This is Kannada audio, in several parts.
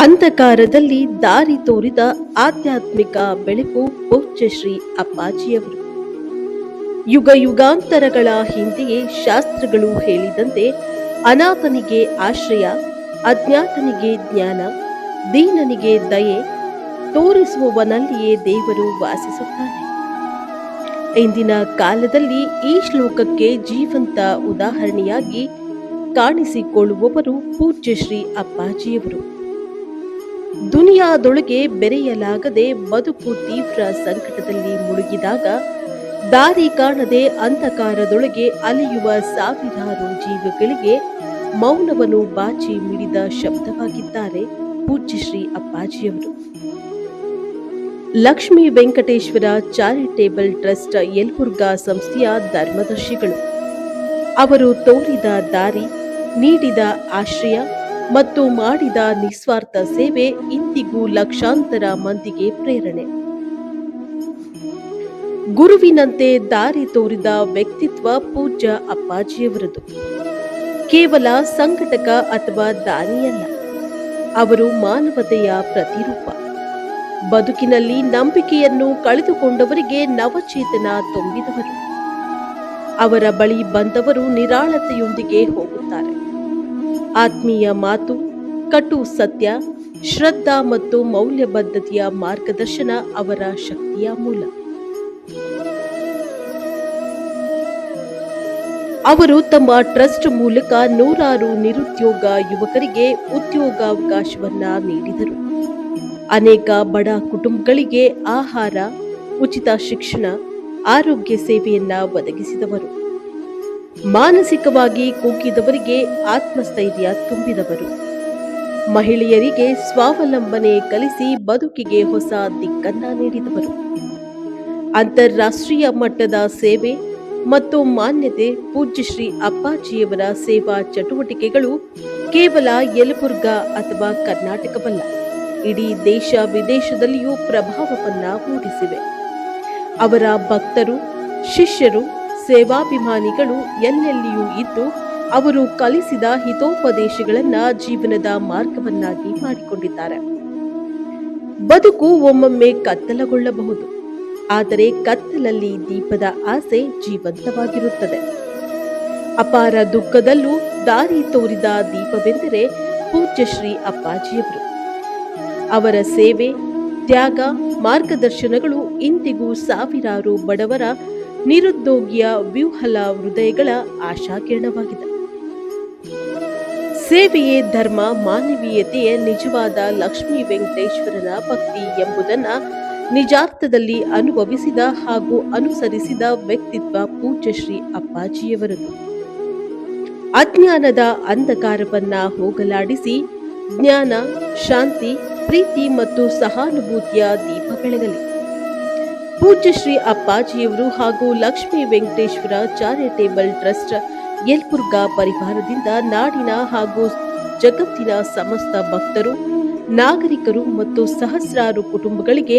ಅಂಧಕಾರದಲ್ಲಿ ದಾರಿ ತೋರಿದ ಆಧ್ಯಾತ್ಮಿಕ ಬೆಳಕು ಪೂಜ್ಯ ಶ್ರೀ ಅಪ್ಪಾಜಿಯವರು. ಯುಗ ಯುಗಾಂತರಗಳ ಹಿಂದೆಯೇ ಶಾಸ್ತ್ರಗಳು ಹೇಳಿದಂತೆ ಅನಾಥನಿಗೆ ಆಶ್ರಯ, ಅಜ್ಞಾತನಿಗೆ ಜ್ಞಾನ, ದೀನನಿಗೆ ದಯೆ ತೋರಿಸುವವನಲ್ಲಿಯೇ ದೇವರು ವಾಸಿಸುತ್ತಾನೆ ಇಂದಿನ ಕಾಲದಲ್ಲಿ ಈ ಶ್ಲೋಕಕ್ಕೆ ಜೀವಂತ ಉದಾಹರಣೆಯಾಗಿ ಕಾಣಿಸಿಕೊಳ್ಳುವವರು ಪೂಜ್ಯ ಶ್ರೀ ಅಪ್ಪಾಜಿಯವರು. ದುನಿಯಾದೊಳಗೆ ಬೆರೆಯಲಾಗದೆ ಬದುಕು ತೀವ್ರ ಸಂಕಟದಲ್ಲಿ ಮುಳುಗಿದಾಗ, ದಾರಿ ಕಾಣದೆ ಅಂಧಕಾರದೊಳಗೆ ಅಲೆಯುವ ಸಾವಿರಾರು ಜೀವಗಳಿಗೆ ಮೌನವನ್ನು ಬಾಚಿ ಮಿಡಿದ ಶಬ್ದವಾಗಿದ್ದಾರೆ ಪೂಜ್ಯಶ್ರೀ ಅಪ್ಪಾಜಿಯವರು. ಲಕ್ಷ್ಮೀ ವೆಂಕಟೇಶ್ವರ ಚಾರಿಟೇಬಲ್ ಟ್ರಸ್ಟ್ ಯಲ್ಬುರ್ಗಾ ಸಂಸ್ಥೆಯ ಧರ್ಮದರ್ಶಿಗಳು. ಅವರು ತೋರಿದ ದಾರಿ, ನೀಡಿದ ಆಶ್ರಯ ಮತ್ತು ಮಾಡಿದ ನಿಸ್ವಾರ್ಥ ಸೇವೆ ಇಂದಿಗೂ ಲಕ್ಷಾಂತರ ಮಂದಿಗೆ ಪ್ರೇರಣೆ. ಗುರುವಿನಂತೆ ದಾರಿ ತೋರಿದ ವ್ಯಕ್ತಿತ್ವ ಪೂಜ್ಯ ಅಪ್ಪಾಜಿಯವರದು. ಕೇವಲ ಸಂಘಟಕ ಅಥವಾ ದಾನಿಯಲ್ಲ, ಅವರು ಮಾನವತೆಯ ಪ್ರತಿರೂಪ. ಬದುಕಿನಲ್ಲಿ ನಂಬಿಕೆಯನ್ನು ಕಳೆದುಕೊಂಡವರಿಗೆ ನವಚೇತನ ತುಂಬಿದವರು. ಅವರ ಬಳಿ ಬಂದವರು ನಿರಾಳತೆಯೊಂದಿಗೆ ಹೋಗುತ್ತಾರೆ. ಆತ್ಮೀಯ ಮಾತು, ಕಟು ಸತ್ಯ, ಶ್ರದ್ಧಾ ಮತ್ತು ಮೌಲ್ಯಬದ್ಧತೆಯ ಮಾರ್ಗದರ್ಶನ ಅವರ ಶಕ್ತಿಯ ಮೂಲ. ಅವರು ತಮ್ಮ ಟ್ರಸ್ಟ್ ಮೂಲಕ ನೂರಾರು ನಿರುದ್ಯೋಗ ಯುವಕರಿಗೆ ಉದ್ಯೋಗಾವಕಾಶವನ್ನ ನೀಡಿದರು. ಅನೇಕ ಬಡ ಕುಟುಂಬಗಳಿಗೆ ಆಹಾರ, ಉಚಿತ ಶಿಕ್ಷಣ, ಆರೋಗ್ಯ ಸೇವೆಯನ್ನ ಒದಗಿಸಿದವರು. ಮಾನಸಿಕವಾಗಿ ಕುಗ್ಗಿದವರಿಗೆ ಆತ್ಮಸ್ಥೈರ್ಯ ತುಂಬಿದವರು. ಮಹಿಳೆಯರಿಗೆ ಸ್ವಾವಲಂಬನೆ ಕಲಿಸಿ ಬದುಕಿಗೆ ಹೊಸ ದಿಕ್ಕನ್ನ ನೀಡಿದವರು. ಅಂತಾರಾಷ್ಟ್ರೀಯ ಮಟ್ಟದ ಸೇವೆ ಮತ್ತು ಮಾನ್ಯತೆ ಪೂಜ್ಯಶ್ರೀ ಅಪ್ಪಾಜಿಯವರ ಸೇವಾ ಚಟುವಟಿಕೆಗಳು ಕೇವಲ ಯಲಬುರ್ಗಾ ಅಥವಾ ಕರ್ನಾಟಕವಲ್ಲ, ಇಡೀ ದೇಶ ವಿದೇಶದಲ್ಲಿಯೂ ಪ್ರಭಾವವನ್ನ ಮೂಡಿಸಿವೆ. ಅವರ ಭಕ್ತರು, ಶಿಷ್ಯರು ಸೇವಾಭಿಮಾನಿಗಳು ಎಲ್ಲೆಲ್ಲಿಯೂ ಇದ್ದು ಅವರು ಕಲಿಸಿದ ಹಿತೋಪದೇಶಗಳನ್ನ ಜೀವನದ ಮಾರ್ಗವನ್ನಾಗಿ ಮಾಡಿಕೊಂಡಿದ್ದಾರೆ. ಬದುಕು ಒಮ್ಮೊಮ್ಮೆ ಕತ್ತಲಗೊಳ್ಳಬಹುದು. ಆದರೆ ಕತ್ತಲಲ್ಲಿ ದೀಪದ ಆಸೆ ಜೀವಂತವಾಗಿರುತ್ತದೆ. ಅಪಾರ ದುಃಖದಲ್ಲೂ ದಾರಿ ತೋರಿದ ದೀಪವೆಂದರೆ ಪೂಜ್ಯ ಶ್ರೀ ಅಪ್ಪಾಜಿಯವರು. ಅವರ ಸೇವೆ, ತ್ಯಾಗ, ಮಾರ್ಗದರ್ಶನಗಳು ಇಂದಿಗೂ ಸಾವಿರಾರು ಬಡವರ ನಿರುದ್ಯೋಗಿಯ ವ್ಯೂಹಲ ಹೃದಯಗಳ ಆಶಾಕಿರಣವಾಗಿದೆ. ಸೇವೆಯೇ ಧರ್ಮ, ಮಾನವೀಯತೆಯ ನಿಜವಾದ ಲಕ್ಷ್ಮೀ ವೆಂಕಟೇಶ್ವರನ ಭಕ್ತಿ ಎಂಬುದನ್ನ ನಿಜಾರ್ಥದಲ್ಲಿ ಅನುಭವಿಸಿದ ಹಾಗೂ ಅನುಸರಿಸಿದ ವ್ಯಕ್ತಿತ್ವ ಪೂಜ್ಯಶ್ರೀ ಅಪ್ಪಾಜಿಯವರದು ಅಜ್ಞಾನದ ಅಂಧಕಾರವನ್ನ ಹೋಗಲಾಡಿಸಿ ಜ್ಞಾನ, ಶಾಂತಿ, ಪ್ರೀತಿ ಮತ್ತು ಸಹಾನುಭೂತಿಯ ದೀಪ ಬೆಳಗಲಿ ಪೂಜ್ಯ ಶ್ರೀ ಅಪ್ಪಾಜಿಯವರು ಹಾಗೂ ಲಕ್ಷ್ಮೀ ವೆಂಕಟೇಶ್ವರ ಚಾರಿಟೇಬಲ್ ಟ್ರಸ್ಟ್ ಯಲ್ಬುರ್ಗಾ ಪರಿವಾರದಿಂದ ನಾಡಿನ ಹಾಗೂ ಜಗತ್ತಿನ ಸಮಸ್ತ ಭಕ್ತರು, ನಾಗರಿಕರು ಮತ್ತು ಸಹಸ್ರಾರು ಕುಟುಂಬಗಳಿಗೆ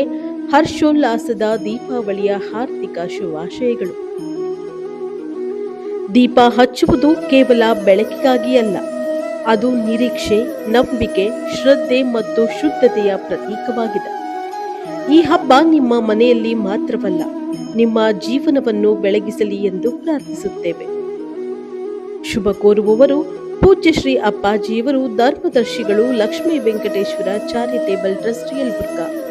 ಹರ್ಷೋಲ್ಲಾಸದ ದೀಪಾವಳಿಯ ಹಾರ್ದಿಕ ಶುಭಾಶಯಗಳು. ದೀಪ ಹಚ್ಚುವುದು ಕೇವಲ ಬೆಳಕಿಗಾಗಿ ಅಲ್ಲ, ಅದು ನಿರೀಕ್ಷೆ, ನಂಬಿಕೆ, ಶ್ರದ್ಧೆ ಮತ್ತು ಶುದ್ಧತೆಯ ಪ್ರತೀಕವಾಗಿದೆ. ಈ ಹಬ್ಬ ನಿಮ್ಮ ಮನೆಯಲ್ಲಿ ಮಾತ್ರವಲ್ಲ, ನಿಮ್ಮ ಜೀವನವನ್ನು ಬೆಳಗಿಸಲಿ ಎಂದು ಪ್ರಾರ್ಥಿಸುತ್ತೇವೆ. ಶುಭ ಕೋರುವವರು, ಪೂಜ್ಯ ಶ್ರೀ ಅಪ್ಪಾಜಿಯವರು, ಧರ್ಮದರ್ಶಿಗಳು ಲಕ್ಷ್ಮೀ ವೆಂಕಟೇಶ್ವರ ಚಾರಿಟೇಬಲ್ ಟ್ರಸ್ಟ್, ಯಲಬುರ್ಗಾ.